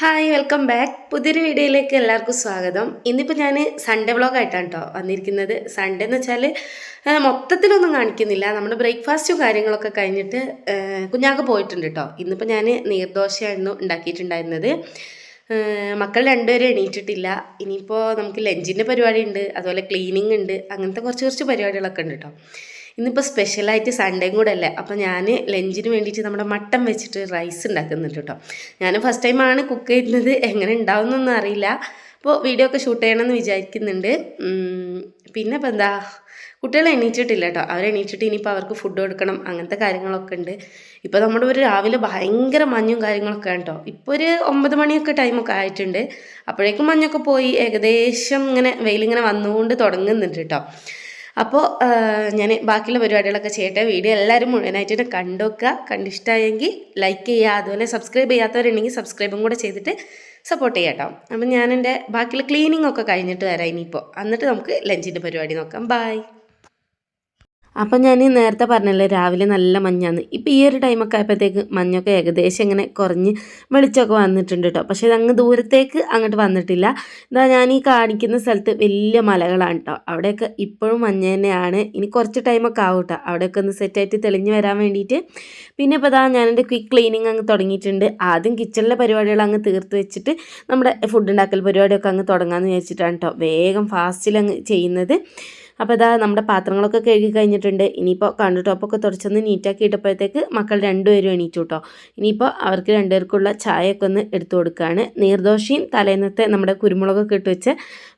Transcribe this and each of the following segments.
Hi welcome back പുതിയൊരു വീഡിയോയിലേക്ക് എല്ലാവർക്കും സ്വാഗതം. ഇന്നിപ്പോൾ ഞാൻ സൺഡേ വ്ളോഗായിട്ടാണ് കേട്ടോ വന്നിരിക്കുന്നത്. സൺഡേ എന്ന് വെച്ചാൽ മൊത്തത്തിലൊന്നും കാണിക്കുന്നില്ല. നമ്മുടെ ബ്രേക്ക്ഫാസ്റ്റും കാര്യങ്ങളൊക്കെ കഴിഞ്ഞിട്ട് കുഞ്ഞാക്ക പോയിട്ടുണ്ട് കേട്ടോ ഇന്നിപ്പോൾ ഞാൻ നീർദോശയായിരുന്നു ഉണ്ടാക്കിയിട്ടുണ്ടായിരുന്നത്. മക്കൾ രണ്ടുപേരും എണീറ്റിട്ടില്ല. ഇനിയിപ്പോൾ നമുക്ക് ലഞ്ചിന്റെ പരിപാടി ഉണ്ട് അതുപോലെ ക്ലീനിങ് ഉണ്ട് അങ്ങനത്തെ കുറച്ച് കുറച്ച് പരിപാടികളൊക്കെ ഉണ്ട് കേട്ടോ ഇന്നിപ്പോൾ സ്പെഷ്യലായിട്ട് സൺഡേയും കൂടെ അല്ലേ അപ്പോൾ ഞാൻ ലഞ്ചിന് വേണ്ടിയിട്ട് നമ്മുടെ മട്ടൻ വെച്ചിട്ട് റൈസ് ഉണ്ടാക്കുന്നുണ്ട് കേട്ടോ ഞാൻ ഫസ്റ്റ് ടൈമാണ് കുക്ക് ചെയ്യുന്നത്. എങ്ങനെ ഉണ്ടാവുന്നൊന്നും അറിയില്ല. അപ്പോൾ വീഡിയോ ഒക്കെ ഷൂട്ട് ചെയ്യണമെന്ന് വിചാരിക്കുന്നുണ്ട്. പിന്നെ ഇപ്പോൾ എന്താ? കുട്ടികൾ എണീറ്റിട്ടില്ല കേട്ടോ അവർ എണീറ്റിട്ട് ഇനിയിപ്പോൾ അവർക്ക് ഫുഡ് കൊടുക്കണം. അങ്ങനത്തെ കാര്യങ്ങളൊക്കെ ഉണ്ട്. ഇപ്പോൾ നമ്മുടെ ഒരു രാവിലെ ഭയങ്കര മഞ്ഞും കാര്യങ്ങളൊക്കെ ആണ് കേട്ടോ ഇപ്പോൾ ഒരു ഒമ്പത് മണിയൊക്കെ ടൈമൊക്കെ ആയിട്ടുണ്ട്. അപ്പോഴേക്കും മഞ്ഞൊക്കെ പോയി. ഏകദേശം ഇങ്ങനെ വെയിലിങ്ങനെ വന്നുകൊണ്ട് തുടങ്ങുന്നുണ്ട് കേട്ടോ അപ്പോൾ ഞാൻ ബാക്കിയുള്ള പരിപാടികളൊക്കെ ചെയ്യട്ടെ. വീഡിയോ എല്ലാവരും മുഴുവനായിട്ട് കണ്ടുവെക്കുക കണ്ടിഷ്ടമായെങ്കിൽ ലൈക്ക് ചെയ്യുക. അതുപോലെ സബ്സ്ക്രൈബ് ചെയ്യാത്തവരുണ്ടെങ്കിൽ സബ്സ്ക്രൈബും കൂടെ ചെയ്തിട്ട് സപ്പോർട്ട് ചെയ്യാം അപ്പം ഞാൻ ബാക്കിയുള്ള ക്ലീനിങ് ഒക്കെ കഴിഞ്ഞിട്ട് വരാം ഇനിയിപ്പോൾ. എന്നിട്ട് നമുക്ക് ലഞ്ചിന്റെ പരിപാടി നോക്കാം. ബൈ അപ്പം ഞാൻ നേരത്തെ പറഞ്ഞല്ലോ രാവിലെ നല്ല മഞ്ഞാന്ന്. ഇപ്പം ഈ ഒരു ടൈമൊക്കെ ആയപ്പോഴത്തേക്ക് മഞ്ഞൊക്കെ ഏകദേശം ഇങ്ങനെ കുറഞ്ഞ് വെളിച്ചമൊക്കെ വന്നിട്ടുണ്ട് കേട്ടോ പക്ഷേ അങ്ങ് ദൂരത്തേക്ക് അങ്ങോട്ട് വന്നിട്ടില്ല. ഇതാ ഞാൻ ഈ കാണിക്കുന്ന സ്ഥലത്ത് വലിയ മലകളാണ് കേട്ടോ അവിടെയൊക്കെ ഇപ്പോഴും മഞ്ഞ തന്നെയാണ്. ഇനി കുറച്ച് ടൈമൊക്കെ ആവും കേട്ടോ അവിടെയൊക്കെ ഒന്ന് സെറ്റായിട്ട് തെളിഞ്ഞ് വരാൻ വേണ്ടിയിട്ട്. പിന്നെ ഇപ്പോൾ ഇതാ ഞാൻ എന്റെ ക്വിക്ക് ക്ലീനിങ് അങ്ങ് തുടങ്ങിയിട്ടുണ്ട്. ആദ്യം കിച്ചണിലെ പരിപാടികൾ അങ്ങ് തീർത്ത് വെച്ചിട്ട് നമ്മുടെ ഫുഡ് ഉണ്ടാക്കൽ പരിപാടിയൊക്കെ അങ്ങ് തുടങ്ങാമെന്ന് വിചാരിച്ചിട്ടാണ് കേട്ടോ വേഗം ഫാസ്റ്റിൽ അങ്ങ് ചെയ്യുന്നത്. അപ്പോൾ ഇതാ നമ്മുടെ പാത്രങ്ങളൊക്കെ കഴുകി കഴിഞ്ഞിട്ടുണ്ട്. ഇനിയിപ്പോൾ കണ്ടു ടോപ്പൊക്കെ തുടച്ചൊന്ന് നീറ്റാക്കി ഇട്ടപ്പോഴത്തേക്ക് മക്കൾ രണ്ടുപേരും എണീറ്റു കേട്ടോ ഇനിയിപ്പോൾ അവർക്ക് രണ്ടുപേർക്കുള്ള ചായയൊക്കെ ഒന്ന് എടുത്തു കൊടുക്കുകയാണ് നീർദോശയും തലേന്നത്തെ നമ്മുടെ കുരുമുളകൊക്കെ ഇട്ട് വെച്ച്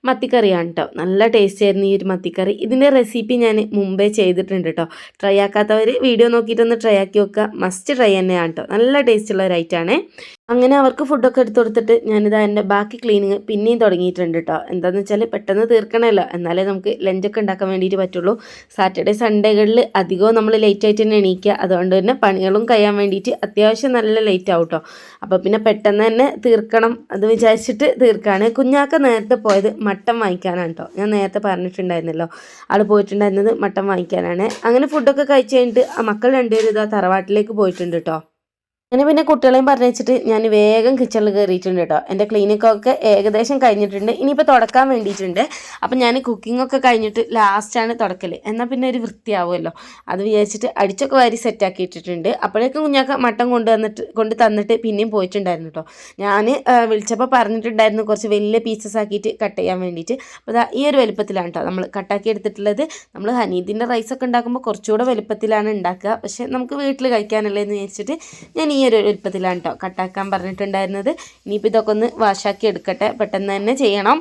മത്തിക്കറിയാണ് കേട്ടോ നല്ല ടേസ്റ്റ് ആയിരുന്നു ഈ ഒരു മത്തിക്കറി. ഇതിന്റെ റെസിപ്പി ഞാൻ മുമ്പേ ചെയ്തിട്ടുണ്ട് കേട്ടോ ട്രൈ ആക്കാത്തവർ വീഡിയോ നോക്കിയിട്ടൊന്ന് ട്രൈ ആക്കി നോക്കുക. മസ്റ്റ് ട്രൈ തന്നെയാണ് കേട്ടോ നല്ല ടേസ്റ്റുള്ള ഒരു ഐറ്റാണേ അങ്ങനെ അവർക്ക് ഫുഡൊക്കെ എടുത്തു കൊടുത്തിട്ട് ഞാനിതാ എന്റെ ബാക്കി ക്ലീനിങ് പിന്നെയും തുടങ്ങിയിട്ടുണ്ട് കേട്ടോ എന്താണെന്ന് വെച്ചാൽ പെട്ടെന്ന് തീർക്കണമല്ലോ എന്നാലേ നമുക്ക് ലഞ്ചൊക്കെ ഉണ്ടാക്കാൻ വേണ്ടിയിട്ട് പറ്റുള്ളൂ. സാറ്റർഡേ സൺഡേകളിൽ അധികവും നമ്മൾ ലേറ്റ് ആയിട്ട് തന്നെ എണീക്കുക അതുകൊണ്ട് തന്നെ പണികളും കഴിയാൻ വേണ്ടിയിട്ട് അത്യാവശ്യം നല്ല ലേറ്റ് ആവും കേട്ടോ അപ്പോൾ പിന്നെ പെട്ടെന്ന് തന്നെ തീർക്കണം അത് വിചാരിച്ചിട്ട് തീർക്കുകയാണ് കുഞ്ഞാക്ക നേരത്തെ പോയത് മട്ടൻ വാങ്ങിക്കാനാണ് കേട്ടോ ഞാൻ നേരത്തെ പറഞ്ഞിട്ടുണ്ടായിരുന്നല്ലോ. ആൾ പോയിട്ടുണ്ടായിരുന്നത് മട്ടൻ വാങ്ങിക്കാനാണ്. അങ്ങനെ ഫുഡൊക്കെ കഴിച്ച് കഴിഞ്ഞിട്ട് ആ മക്കൾ രണ്ടുപേരും ഇതാ തറവാട്ടിലേക്ക് പോയിട്ടുണ്ട് കേട്ടോ അങ്ങനെ പിന്നെ കുട്ടികളെയും പറഞ്ഞിട്ട് ഞാൻ വേഗം കിച്ചണിൽ കയറിയിട്ടുണ്ട് കേട്ടോ. എന്റെ ക്ലീനിക്കൊക്കെ ഏകദേശം കഴിഞ്ഞിട്ടുണ്ട്. ഇനിയിപ്പോൾ തുടക്കാൻ വേണ്ടിയിട്ടുണ്ട്. അപ്പം ഞാൻ കുക്കിംഗ് ഒക്കെ കഴിഞ്ഞിട്ട് ലാസ്റ്റാണ് തുടക്കൽ എന്നാൽ പിന്നെ ഒരു വൃത്തിയാവുമല്ലോ. അത് വിചാരിച്ചിട്ട് അടിച്ചൊക്കെ വാരി സെറ്റാക്കി ഇട്ടിട്ടുണ്ട്. അപ്പോഴേക്കും കുഞ്ഞാക്ക മട്ടൻ കൊണ്ട് വന്നിട്ട് കൊണ്ട് തന്നിട്ട് പിന്നെയും പോയിട്ടുണ്ടായിരുന്നു കേട്ടോ. ഞാൻ വിളിച്ചപ്പോൾ പറഞ്ഞിട്ടുണ്ടായിരുന്നു കുറച്ച് വലിയ പീസസ് ആക്കിയിട്ട് കട്ട് ചെയ്യാൻ വേണ്ടിയിട്ട്. അപ്പോൾ ഈ ഒരു വലുപ്പത്തിലാണ് കേട്ടോ നമ്മൾ കട്ടാക്കി എടുത്തിട്ടുള്ളത്. നമ്മൾ ഹനീദിന്റെ റൈസൊക്കെ ഉണ്ടാക്കുമ്പോൾ കുറച്ചുകൂടെ വലുപ്പത്തിലാണ് ഉണ്ടാക്കുക. പക്ഷേ നമുക്ക് വീട്ടിൽ കഴിക്കാനല്ലേ എന്ന് വിചാരിച്ചിട്ട് ഞാൻ ഈ ഒരു വലുപ്പത്തിലാണ് കേട്ടോ കട്ടാക്കാൻ പറഞ്ഞിട്ടുണ്ടായിരുന്നത്. ഇനിയിപ്പോൾ ഇതൊക്കെ ഒന്ന് വാഷാക്കി എടുക്കട്ടെ. പെട്ടെന്ന് തന്നെ ചെയ്യണം.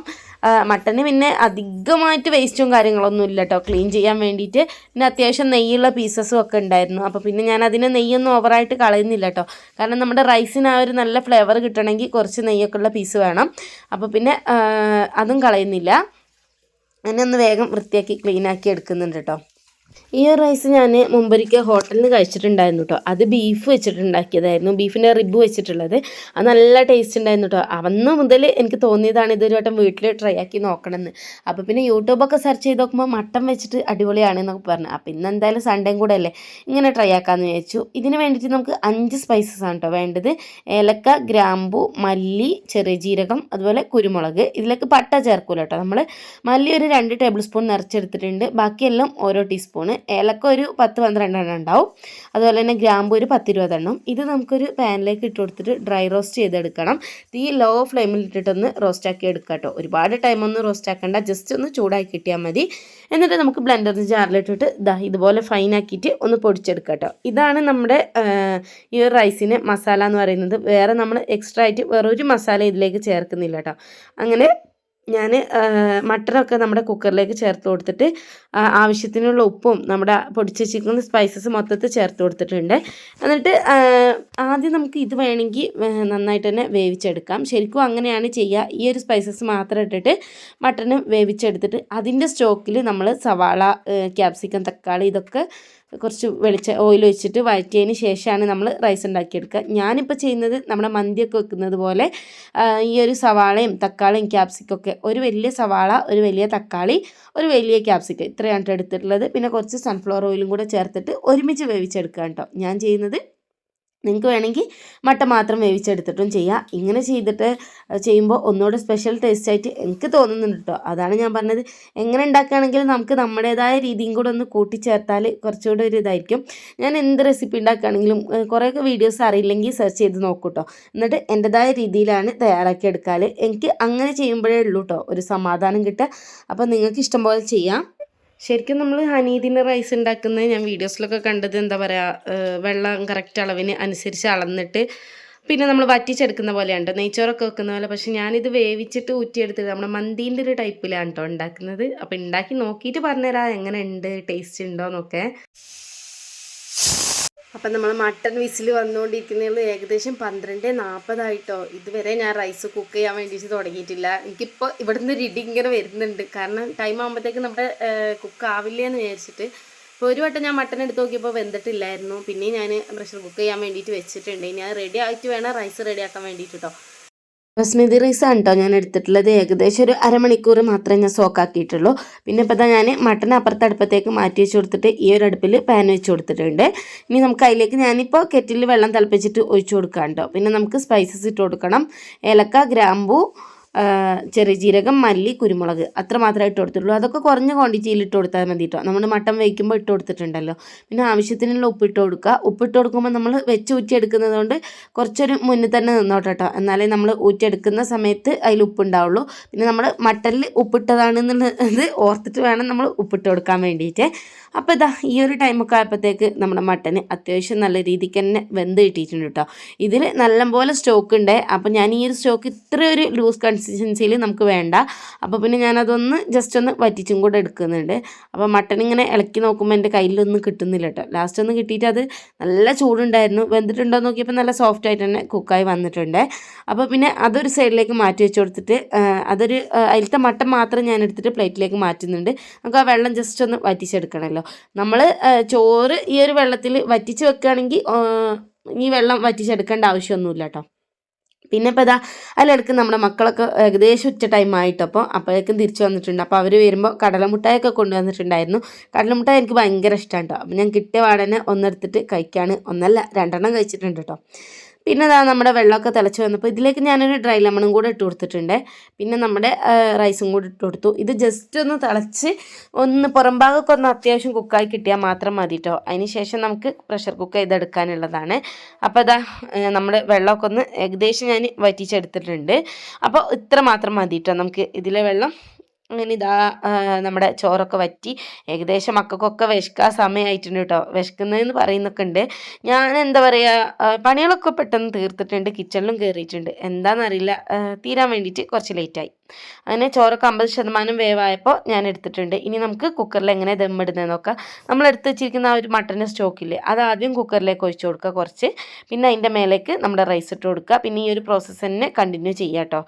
മട്ടന് പിന്നെ അധികമായിട്ട് വേസ്റ്റും കാര്യങ്ങളൊന്നും ഇല്ല കേട്ടോ ക്ലീൻ ചെയ്യാൻ വേണ്ടിയിട്ട്. പിന്നെ അത്യാവശ്യം നെയ്യുള്ള പീസസും ഒക്കെ ഉണ്ടായിരുന്നു. അപ്പോൾ പിന്നെ ഞാൻ അതിന് നെയ്യൊന്നും ഓവറായിട്ട് കളയുന്നില്ല കേട്ടോ കാരണം നമ്മുടെ റൈസിന് ആ ഒരു നല്ല ഫ്ലേവർ കിട്ടണമെങ്കിൽ കുറച്ച് നെയ്യൊക്കെ ഉള്ള പീസ് വേണം. അപ്പോൾ പിന്നെ അതും കളയുന്നില്ല. അങ്ങനെ ഒന്ന് വേഗം വൃത്തിയാക്കി ക്ലീനാക്കി എടുക്കുന്നുണ്ട് കേട്ടോ. ഈ ഒരു റൈസ് ഞാൻ മുമ്പൊരിക്കൽ ഹോട്ടലിൽ നിന്ന് കഴിച്ചിട്ടുണ്ടായിരുന്നു കേട്ടോ അത് ബീഫ് വെച്ചിട്ടുണ്ടാക്കിയതായിരുന്നു. ബീഫിന്റെ റിബ് വെച്ചിട്ടുള്ളത്. അത് നല്ല ടേസ്റ്റ് ഉണ്ടായിരുന്നു കേട്ടോ അന്ന് മുതൽ എനിക്ക് തോന്നിയതാണ് ഇതൊരു വട്ടം വീട്ടിൽ ട്രൈ ആക്കി നോക്കണമെന്ന് അപ്പോൾ പിന്നെ യൂട്യൂബൊക്കെ സെർച്ച് ചെയ്ത് നോക്കുമ്പോൾ മട്ടൻ വെച്ചിട്ട് അടിപൊളിയാണ് എന്നൊക്കെ പറഞ്ഞു. അപ്പോൾ ഇന്ന് എന്തായാലും സൺഡേയും കൂടെ അല്ലേ ഇങ്ങനെ ട്രൈ ആക്കാമെന്ന് വിചാരിച്ചു. ഇതിന് വേണ്ടിയിട്ട് നമുക്ക് അഞ്ച് സ്പൈസസ് ആണ് കേട്ടോ വേണ്ടത്. ഏലക്ക ഗ്രാമ്പു മല്ലി ചെറിയ ജീരകം അതുപോലെ കുരുമുളക്. ഇതിലേക്ക് പട്ട ചേർക്കൂല കേട്ടോ നമ്മൾ മല്ലി ഒരു രണ്ട് ടേബിൾ സ്പൂൺ നിറച്ചെടുത്തിട്ടുണ്ട്. ബാക്കിയെല്ലാം ഓരോ ടീസ്പൂണ് ഏലക്ക ഒരു പത്ത് പന്ത്രണ്ടെണ്ണം ഉണ്ടാവും. അതുപോലെ തന്നെ ഗ്രാമ്പു ഒരു പത്തിരുപതെണ്ണം. ഇത് നമുക്കൊരു പാനിലേക്ക് ഇട്ട് കൊടുത്തിട്ട് ഡ്രൈ റോസ്റ്റ് ചെയ്തെടുക്കണം. തീ ലോ ഫ്ലെയിമിൽ ഇട്ടിട്ടൊന്ന് റോസ്റ്റ് ആക്കി എടുക്കുക കേട്ടോ. ഒരുപാട് ടൈമൊന്നും റോസ്റ്റ് ആക്കണ്ട. ജസ്റ്റ് ഒന്ന് ചൂടാക്കി കിട്ടിയാൽ മതി. എന്നിട്ട് നമുക്ക് ബ്ലെൻഡറിന് ജാറിലിട്ടിട്ട് ദാ ഇതുപോലെ ഫൈൻ ആക്കിയിട്ട് ഒന്ന് പൊടിച്ചെടുക്കുക കേട്ടോ. ഇതാണ് നമ്മുടെ ഈ ഒരു റൈസിന് മസാല എന്ന് പറയുന്നത്. വേറെ നമ്മൾ എക്സ്ട്രാ ആയിട്ട് വേറൊരു മസാല ഇതിലേക്ക് ചേർക്കുന്നില്ല കേട്ടോ. അങ്ങനെ ഞാൻ മട്ടനൊക്കെ നമ്മുടെ കുക്കറിലേക്ക് ചേർത്ത് കൊടുത്തിട്ട് ആവശ്യത്തിനുള്ള ഉപ്പും നമ്മുടെ പൊടിച്ച് വെച്ചിരിക്കുന്ന സ്പൈസസ് മൊത്തത്തിൽ ചേർത്ത് കൊടുത്തിട്ടുണ്ട്. എന്നിട്ട് ആദ്യം നമുക്ക് ഇത് വേണമെങ്കിൽ നന്നായിട്ട് തന്നെ വേവിച്ചെടുക്കാം. ശരിക്കും അങ്ങനെയാണ് ചെയ്യുക. ഈ ഒരു സ്പൈസസ് മാത്രം ഇട്ടിട്ട് മട്ടന് വേവിച്ചെടുത്തിട്ട് അതിന്റെ സ്റ്റോക്കിൽ നമ്മൾ സവാള ക്യാപ്സിക്കം തക്കാളി ഇതൊക്കെ കുറച്ച് വെളിച്ച ഓയിൽ ഒഴിച്ചിട്ട് വഴറ്റിയതിന് ശേഷമാണ് നമ്മൾ റൈസ് ഉണ്ടാക്കിയെടുക്കുക. ഞാനിപ്പോൾ ചെയ്യുന്നത് നമ്മുടെ മന്തിയൊക്കെ വെക്കുന്നത് പോലെ ഈ ഒരു സവാളയും തക്കാളിയും ക്യാപ്സിക്കും ഒക്കെ. ഒരു വലിയ സവാള ഒരു വലിയ തക്കാളി ഒരു വലിയ ക്യാപ്സിക്ക ഇത്രയാണ് എടുത്തിട്ടുള്ളത്. പിന്നെ കുറച്ച് സൺഫ്ലവർ ഓയിലും കൂടെ ചേർത്തിട്ട് ഒരുമിച്ച് വേവിച്ചെടുക്കുക കേട്ടോ. ഞാൻ ചെയ്യുന്നത് നിങ്ങൾക്ക് വേണമെങ്കിൽ മട്ട മാത്രം വേവിച്ചെടുത്തിട്ടും ചെയ്യാം. ഇങ്ങനെ ചെയ്തിട്ട് ചെയ്യുമ്പോൾ ഒന്നുകൂടെ സ്പെഷ്യൽ ടേസ്റ്റ് ആയിട്ട് എനിക്ക് തോന്നുന്നുണ്ട് കേട്ടോ അതാണ് ഞാൻ പറഞ്ഞത്. എങ്ങനെ ഉണ്ടാക്കുകയാണെങ്കിലും നമുക്ക് നമ്മുടേതായ രീതിയും കൂടെ ഒന്ന് കൂട്ടിച്ചേർത്താൽ കുറച്ചുകൂടെ ഒരു ഇതായിരിക്കും. ഞാൻ എന്ത് റെസിപ്പി ഉണ്ടാക്കുകയാണെങ്കിലും കുറേയൊക്കെ വീഡിയോസ് അറിയില്ലെങ്കിൽ സെർച്ച് ചെയ്ത് നോക്കൂ കേട്ടോ എന്നിട്ട് എന്റെതായ രീതിയിലാണ് തയ്യാറാക്കി എടുക്കാൽ എനിക്ക് അങ്ങനെ ചെയ്യുമ്പോഴേ ഉള്ളൂ കേട്ടോ ഒരു സമാധാനം കിട്ടുക. അപ്പോൾ നിങ്ങൾക്ക് ഇഷ്ടം പോലെ ചെയ്യാം. ശരിക്കും നമ്മൾ ഹനീദിന്റെ റൈസ് ഉണ്ടാക്കുന്നത് ഞാൻ വീഡിയോസിലൊക്കെ കണ്ടത് എന്താ പറയുക വെള്ളം കറക്റ്റ് അളവിന് അനുസരിച്ച് അളന്നിട്ട് പിന്നെ നമ്മൾ വറ്റിച്ചെടുക്കുന്ന പോലെയാണ് നെയ്ച്ചോറൊക്കെ വെക്കുന്ന പോലെ. പക്ഷെ ഞാനിത് വേവിച്ചിട്ട് ഊറ്റിയെടുത്തിട്ട് നമ്മുടെ മന്തീന്റെ ഒരു ടൈപ്പിലാണ് കേട്ടോ ഉണ്ടാക്കുന്നത്. അപ്പോൾ ഉണ്ടാക്കി നോക്കിയിട്ട് പറഞ്ഞുതരാം എങ്ങനെ ഉണ്ട് ടേസ്റ്റ് ഉണ്ടോ എന്നൊക്കെ അപ്പം നമ്മൾ മട്ടൺ വിസിൽ വന്നുകൊണ്ടിരിക്കുന്നത് ഏകദേശം പന്ത്രണ്ട് നാൽപ്പതായിട്ടോ. ഇതുവരെ ഞാൻ റൈസ് കുക്ക് ചെയ്യാൻ വേണ്ടിയിട്ട് തുടങ്ങിയിട്ടില്ല. എനിക്കിപ്പോൾ ഇവിടുന്ന് ഇടി ഇങ്ങനെ വരുന്നുണ്ട്. കാരണം ടൈം ആകുമ്പോഴത്തേക്ക് നമ്മുടെ കുക്ക് ആവില്ല എന്ന് വിചാരിച്ചിട്ട് ഇപ്പോൾ ഒരു വട്ടം ഞാൻ മട്ടൺ എടുത്ത് നോക്കിയപ്പോൾ വെന്തിട്ടില്ലായിരുന്നു. പിന്നെ ഞാൻ പ്രഷർ കുക്ക് ചെയ്യാൻ വേണ്ടിയിട്ട് വെച്ചിട്ടുണ്ട്. ഞാൻ റെഡി ആയിട്ട് വേണം റൈസ് റെഡിയാക്കാൻ വേണ്ടിയിട്ട് കേട്ടോ ബസ്മതി റൈസ് ആണ് കേട്ടോ ഞാൻ എടുത്തിട്ടുള്ളത്. ഏകദേശം ഒരു അരമണിക്കൂർ മാത്രമേ ഞാൻ സോക്കാക്കിയിട്ടുള്ളൂ പിന്നെ ഇപ്പോൾ തന്നെ ഞാൻ മട്ടൺ അപ്പുറത്തെ അടുപ്പത്തേക്ക് മാറ്റി വെച്ച് കൊടുത്തിട്ട് ഈ ഒരു അടുപ്പിൽ പാൻ വെച്ച് കൊടുത്തിട്ടുണ്ട്. ഇനി നമുക്ക് അതിലേക്ക് ഞാനിപ്പോൾ കെറ്റിൽ വെള്ളം തിളപ്പിച്ചിട്ട് ഒഴിച്ചു കൊടുക്കാം കേട്ടോ പിന്നെ നമുക്ക് സ്പൈസസ് ഇട്ട് കൊടുക്കണം. ഏലക്ക ഗ്രാമ്പൂ ചെറിയ ജീരകം മല്ലി കുരുമുളക് അത്ര മാത്രമേ ഇട്ട് കൊടുത്തിട്ടുള്ളൂ. അതൊക്കെ കുറഞ്ഞ ക്വാണ്ടിറ്റിയിൽ ഇട്ട് കൊടുത്താൽ മതി കേട്ടോ നമ്മൾ മട്ടൻ വയ്ക്കുമ്പോൾ ഇട്ട് കൊടുത്തിട്ടുണ്ടല്ലോ. പിന്നെ ആവശ്യത്തിനുള്ള ഉപ്പിട്ട് കൊടുക്കുക. ഉപ്പിട്ട് കൊടുക്കുമ്പോൾ നമ്മൾ വെച്ച് ഊറ്റിയെടുക്കുന്നത് കൊണ്ട് കുറച്ചൊരു മുന്നിൽ തന്നെ നിന്നോട്ടെ കേട്ടോ എന്നാലേ നമ്മൾ ഊറ്റിയെടുക്കുന്ന സമയത്ത് അതിൽ ഉപ്പുണ്ടാവുള്ളൂ പിന്നെ നമ്മൾ മട്ടനിൽ ഉപ്പിട്ടതാണെന്നുള്ളത് ഓർത്തിട്ട് വേണം നമ്മൾ ഉപ്പിട്ട് കൊടുക്കാൻ വേണ്ടിയിട്ട്. അപ്പോൾ ഇതാ ഈ ഒരു ടൈമൊക്കെ ആയപ്പോഴത്തേക്ക് നമ്മുടെ മട്ടന് അത്യാവശ്യം നല്ല രീതിക്ക് തന്നെ വെന്ത് കിട്ടിയിട്ടുണ്ട് കേട്ടോ ഇതിൽ നല്ലപോലെ സ്റ്റോക്ക് ഉണ്ട്. അപ്പോൾ ഞാൻ ഈ ഒരു സ്റ്റോക്ക് ഇത്ര ഒരു ലൂസ് കൺസിസ്റ്റൻസിയിൽ നമുക്ക് വേണ്ട. അപ്പോൾ പിന്നെ ഞാനതൊന്ന് ജസ്റ്റ് ഒന്ന് വറ്റിച്ചും കൂടെ എടുക്കുന്നുണ്ട്. അപ്പോൾ മട്ടൺ ഇങ്ങനെ ഇളക്കി നോക്കുമ്പോൾ എന്റെ കയ്യിലൊന്നും കിട്ടുന്നില്ല കേട്ടോ ലാസ്റ്റ് ഒന്ന് കിട്ടിയിട്ട് അത് നല്ല ചൂടുണ്ടായിരുന്നു. വെന്തിട്ടുണ്ടോ നോക്കിയപ്പോൾ നല്ല സോഫ്റ്റ് ആയിട്ട് തന്നെ കുക്കായി വന്നിട്ടുണ്ട്. അപ്പോൾ പിന്നെ അതൊരു സൈഡിലേക്ക് മാറ്റി വെച്ച് കൊടുത്തിട്ട് അതൊരു അതിലത്തെ മട്ടൺ മാത്രം ഞാൻ എടുത്തിട്ട് പ്ലേറ്റിലേക്ക് മാറ്റുന്നുണ്ട്. നമുക്ക് ആ വെള്ളം ജസ്റ്റ് ഒന്ന് വറ്റിച്ചെടുക്കണമല്ലോ നമ്മൾ ചോറ് ഈ ഒരു വെള്ളത്തിൽ വറ്റിച്ച് വെക്കുകയാണെങ്കിൽ ഈ വെള്ളം വറ്റിച്ചെടുക്കേണ്ട ആവശ്യമൊന്നുമില്ല കേട്ടോ പിന്നെ ഇപ്പോൾ ഇതാ അതിലിടക്ക് നമ്മുടെ മക്കളൊക്കെ ഏകദേശം ഉച്ച ടൈം ആയിട്ട് അപ്പോൾ അപ്പോഴേക്കും തിരിച്ചു വന്നിട്ടുണ്ട്. അപ്പോൾ അവർ വരുമ്പോൾ കടലമുട്ടായൊക്കെ കൊണ്ടുവന്നിട്ടുണ്ടായിരുന്നു. കടലമുട്ടായ എനിക്ക് ഭയങ്കര ഇഷ്ടമാണ് കേട്ടോ അപ്പോൾ ഞാൻ കിട്ടിയ പാടനെ ഒന്നെടുത്തിട്ട് കഴിക്കുകയാണ് ഒന്നല്ല രണ്ടെണ്ണം കഴിച്ചിട്ടുണ്ട് കേട്ടോ പിന്നെ അതാ നമ്മുടെ വെള്ളമൊക്കെ തിളച്ച് വന്നപ്പോൾ ഇതിലേക്ക് ഞാനൊരു ഡ്രൈ ലെമണും കൂടെ ഇട്ട് കൊടുത്തിട്ടുണ്ട്. പിന്നെ നമ്മുടെ റൈസും കൂടി ഇട്ട് കൊടുത്തു. ഇത് ജസ്റ്റ് ഒന്ന് തിളച്ച് ഒന്ന് പുറം ഭാഗമൊക്കെ ഒന്ന് അത്യാവശ്യം കുക്കായി കിട്ടിയാൽ മാത്രം മതി കേട്ടോ അതിന് ശേഷം നമുക്ക് പ്രഷർ കുക്ക് ചെയ്തെടുക്കാനുള്ളതാണ്. അപ്പോൾ അതാ നമ്മുടെ വെള്ളമൊക്കെ ഒന്ന് ഏകദേശം ഞാൻ വറ്റിച്ചെടുത്തിട്ടുണ്ട്. അപ്പോൾ ഇത്ര മാത്രം മതി കേട്ടോ നമുക്ക് ഇതിലെ വെള്ളം. അങ്ങനെ ഇതാ നമ്മുടെ ചോറൊക്കെ വറ്റി. ഏകദേശം മക്കൾക്കൊക്കെ വിശക്കാൻ സമയമായിട്ടുണ്ട് കേട്ടോ വിശക്കുന്നതെന്ന് പറയുന്നൊക്കെ ഉണ്ട്. ഞാൻ എന്താ പറയുക പണികളൊക്കെ പെട്ടെന്ന് തീർത്തിട്ടുണ്ട്. കിച്ചണിലും കയറിയിട്ടുണ്ട് എന്താണെന്നറിയില്ല തീരാൻ വേണ്ടിയിട്ട് കുറച്ച് ലേറ്റായി അങ്ങനെ ചോറൊക്കെ അമ്പത് ശതമാനം വേവായപ്പോൾ ഞാൻ എടുത്തിട്ടുണ്ട് ഇനി നമുക്ക് കുക്കറിൽ എങ്ങനെ ദമ്മിടുന്നത് നോക്കാം. നമ്മൾ എടുത്ത് വെച്ചിരിക്കുന്ന ആ ഒരു മട്ടന്റെ സ്റ്റോക്കില്ലേ അത് ആദ്യം കുക്കറിലേക്ക് ഒഴിച്ചു കൊടുക്കുക കുറച്ച്. പിന്നെ അതിന്റെ മേലേക്ക് നമ്മുടെ റൈസ് ഇട്ട് കൊടുക്കുക. പിന്നെ ഈ ഒരു പ്രോസസ്സ് തന്നെ കണ്ടിന്യൂ ചെയ്യുക കേട്ടോ.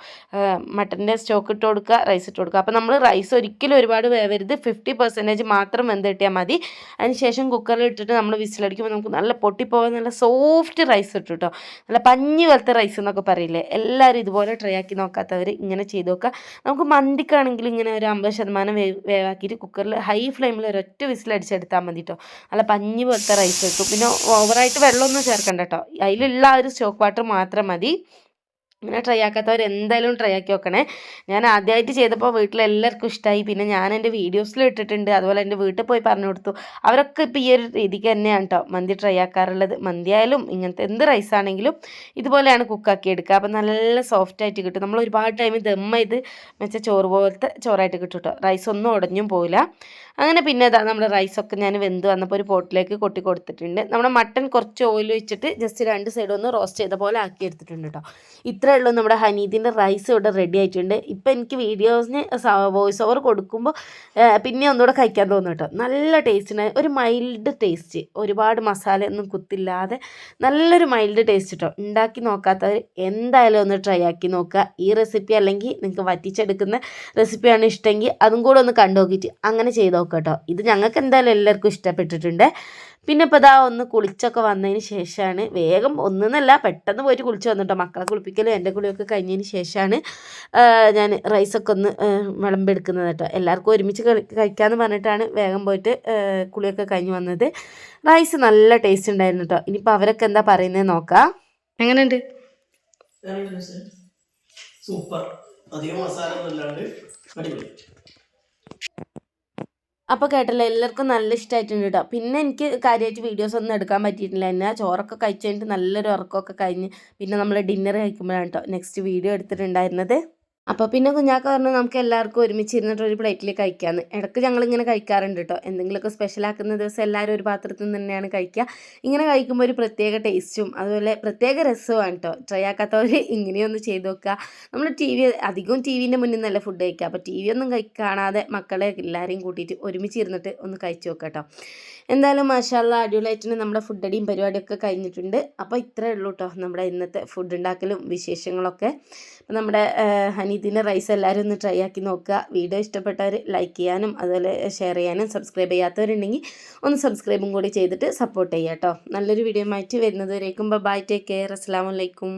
മട്ടന്റെ സ്റ്റോക്ക് ഇട്ട് കൊടുക്കുക റൈസ് ഇട്ട് കൊടുക്കുക. അപ്പോൾ നമ്മൾ റൈസ് ഒരിക്കലും ഒരുപാട് വേവരുത്. ഫിഫ്റ്റി പെർസെന്റേജ് മാത്രം വെന്ത് കിട്ടിയാൽ മതി. അതിനുശേഷം കുക്കറിൽ ഇട്ടിട്ട് നമ്മൾ വിസിലടിക്കുമ്പോൾ നമുക്ക് നല്ല പൊട്ടിപ്പോകാൻ നല്ല സോഫ്റ്റ് റൈസ് ഇട്ടു കേട്ടോ. നല്ല പഞ്ഞി പോലത്തെ റൈസ് എന്നൊക്കെ പറയില്ലേ? എല്ലാവരും ഇതുപോലെ ട്രൈ ആക്കി നോക്കാത്തവർ ഇങ്ങനെ ചെയ്ത് നോക്കുക. നമുക്ക് മന്തിക്കാണെങ്കിൽ ഇങ്ങനെ ഒരു അമ്പത് ശതമാനം വേവ് വേവാക്കിയിട്ട് കുക്കറിൽ ഹൈ ഫ്ലെയിമിൽ ഒരൊറ്റ വിസിലടിച്ചെടുത്താൽ മതി കേട്ടോ നല്ല പഞ്ഞി പോലത്തെ റൈസ് കിട്ടും പിന്നെ ഓവറായിട്ട് വെള്ളമൊന്നും ചേർക്കണ്ട കേട്ടോ അതിലുള്ള ആ ഒരു സ്റ്റോക്ക് വാട്ടർ മാത്രം മതി. ഇങ്ങനെ ട്രൈ ആക്കാത്തവർ എന്തായാലും ട്രൈ ആക്കി നോക്കണേ. ഞാൻ ആദ്യമായിട്ട് ചെയ്തപ്പോൾ വീട്ടിലെല്ലാവർക്കും ഇഷ്ടമായി പിന്നെ ഞാൻ എന്റെ വീഡിയോസിൽ ഇട്ടിട്ടുണ്ട്. അതുപോലെ എന്റെ വീട്ടിൽ പോയി പറഞ്ഞു കൊടുത്തു. അവരൊക്കെ ഇപ്പോൾ ഈ ഒരു രീതിക്ക് തന്നെയാണ് കേട്ടോ മന്തി ട്രൈ ആക്കാറുള്ളത്. മന്തി ആയാലും ഇങ്ങനത്തെ എന്ത് റൈസ് ആണെങ്കിലും ഇതുപോലെയാണ് കുക്കാക്കി എടുക്കുക. അപ്പോൾ നല്ല സോഫ്റ്റ് ആയിട്ട് കിട്ടും. നമ്മൾ ഒരുപാട് ടൈം ദമ്മ ചെയ്ത് വെച്ച ചോറ് പോലത്തെ ചോറായിട്ട് കിട്ടും കേട്ടോ റൈസ് ഒന്നും ഉടഞ്ഞും പോകില്ല അങ്ങനെ പിന്നെ ഇതാ നമ്മുടെ റൈസൊക്കെ ഞാൻ വെന്ത് വന്നപ്പോൾ ഒരു പോട്ടിലേക്ക് കൊട്ടി കൊടുത്തിട്ടുണ്ട്. നമ്മുടെ മട്ടൺ കുറച്ച് ഓയിൽ വെച്ചിട്ട് ജസ്റ്റ് രണ്ട് സൈഡ് ഒന്ന് റോസ്റ്റ് ചെയ്ത പോലെ ആക്കി എടുത്തിട്ടുണ്ട് കേട്ടോ ഇത്രയേ ഉള്ളൂ നമ്മുടെ ഹനീദിന്റെ റൈസ് ഇവിടെ റെഡി ആയിട്ടുണ്ട്. ഇപ്പം എനിക്ക് വീഡിയോസിന് വോയിസ് ഓവർ കൊടുക്കുമ്പോൾ പിന്നെ ഒന്നുകൂടെ കഴിക്കാൻ തോന്നും കേട്ടോ. നല്ല ടേസ്റ്റിന് ഒരു മൈൽഡ് ടേസ്റ്റ് ഒരുപാട് മസാല ഒന്നും കുത്തില്ലാതെ നല്ലൊരു മൈൽഡ് ടേസ്റ്റ് കേട്ടോ ഉണ്ടാക്കി നോക്കാത്തവർ എന്തായാലും ഒന്ന് ട്രൈ ആക്കി നോക്കുക. ഈ റെസിപ്പി അല്ലെങ്കിൽ നിങ്ങൾക്ക് വറ്റിച്ചെടുക്കുന്ന റെസിപ്പിയാണ് ഇഷ്ടമെങ്കിൽ അതും കൂടെ ഒന്ന് കണ്ടു നോക്കിയിട്ട് അങ്ങനെ ചെയ്ത് നോക്കാം കേട്ടോ. ഇത് ഞങ്ങൾക്ക് എന്തായാലും എല്ലാവർക്കും ഇഷ്ടപ്പെട്ടിട്ടുണ്ട്. പിന്നെ ഇപ്പോൾ ഇതാ ഒന്ന് കുളിച്ചൊക്കെ വന്നതിന് ശേഷമാണ് വേഗം ഒന്നെന്നല്ല പെട്ടെന്ന് പോയിട്ട് കുളിച്ച് വന്നിട്ടോ. മക്കളെ കുളിപ്പിക്കലും എന്റെ കുളിയൊക്കെ കഴിഞ്ഞതിന് ശേഷമാണ് ഞാൻ റൈസൊക്കെ ഒന്ന് വിളമ്പെടുക്കുന്നത് കേട്ടോ. എല്ലാവർക്കും ഒരുമിച്ച് കഴിക്കാമെന്ന് പറഞ്ഞിട്ടാണ് വേഗം പോയിട്ട് കുളിയൊക്കെ കഴിഞ്ഞ് വന്നത്. റൈസ് നല്ല ടേസ്റ്റ് ഉണ്ടായിരുന്നു കേട്ടോ. ഇനിയിപ്പോൾ അവരൊക്കെ എന്താ പറയുന്നത് നോക്കാം. എങ്ങനെയുണ്ട്? സൂപ്പർ. അധികം മസാല ഒന്നും ഇല്ലാണ്ട് അടിപൊളി. അപ്പോൾ കേട്ടല്ലോ എല്ലാവർക്കും നല്ല ഇഷ്ടമായിട്ടുണ്ട് കേട്ടോ പിന്നെ എനിക്ക് കാര്യമായിട്ട് വീഡിയോസ് ഒന്നും എടുക്കാൻ പറ്റിയിട്ടില്ല. എന്നെ ചോറൊക്കെ കഴിച്ച് കഴിഞ്ഞിട്ട് നല്ലൊരു ഉറക്കമൊക്കെ കഴിഞ്ഞ് പിന്നെ നമ്മൾ ഡിന്നർ കഴിക്കുമ്പോഴാണ് കേട്ടോ നെക്സ്റ്റ് വീഡിയോ എടുത്തിട്ടുണ്ടായിരുന്നത്. അപ്പോൾ പിന്നെ കുഞ്ഞാക്ക പറഞ്ഞു നമുക്ക് എല്ലാവർക്കും ഒരുമിച്ച് ഇരുന്നിട്ട് ഒരു പ്ലേറ്റിൽ കഴിക്കാമെന്ന് ഇടയ്ക്ക് ഞങ്ങളിങ്ങനെ കഴിക്കാറുണ്ട് കേട്ടോ എന്തെങ്കിലുമൊക്കെ സ്പെഷ്യലാക്കുന്ന ദിവസം എല്ലാവരും ഒരു പാത്രത്തിൽ നിന്ന് തന്നെയാണ് കഴിക്കുക ഇങ്ങനെ കഴിക്കുമ്പോൾ ഒരു പ്രത്യേക ടേസ്റ്റും അതുപോലെ പ്രത്യേക രസവുമാണ് കേട്ടോ ട്രൈ ആക്കാത്തവർ ഇങ്ങനെയൊന്ന് ചെയ്ത് നോക്കുക നമ്മൾ ടി വി അധികവും ടി വിന്റെ മുന്നിൽ നല്ല ഫുഡ് കഴിക്കുക അപ്പോൾ ടി വി ഒന്നും കാണാതെ മക്കളെ എല്ലാവരെയും കൂട്ടിയിട്ട് ഒരുമിച്ച് ഇരുന്നിട്ട് ഒന്ന് കഴിച്ച് നോക്കാം കേട്ടോ എന്തായാലും മാഷാല്ല അടിപൊളിയായിട്ട് നമ്മുടെ ഫുഡ് അടിയും പരിപാടിയൊക്കെ കഴിഞ്ഞിട്ടുണ്ട്. അപ്പോൾ ഇത്രയേ ഉള്ളൂ കേട്ടോ നമ്മുടെ ഇന്നത്തെ ഫുഡ് ഉണ്ടാക്കലും വിശേഷങ്ങളൊക്കെ. നമ്മുടെ ഹനീദിന്റെ റൈസ് എല്ലാവരും ഒന്ന് ട്രൈ ആക്കി നോക്കുക. വീഡിയോ ഇഷ്ടപ്പെട്ടവർ ലൈക്ക് ചെയ്യാനും അതുപോലെ ഷെയർ ചെയ്യാനും സബ്സ്ക്രൈബ് ചെയ്യാത്തവരുണ്ടെങ്കിൽ ഒന്ന് സബ്സ്ക്രൈബും കൂടി ചെയ്തിട്ട് സപ്പോർട്ട് ചെയ്യാം കേട്ടോ നല്ലൊരു വീഡിയോ ആയിട്ട് വരുന്നതുവരേക്കും ബൈ ടേക്ക് കെയർ അസ്സാം വലൈക്കും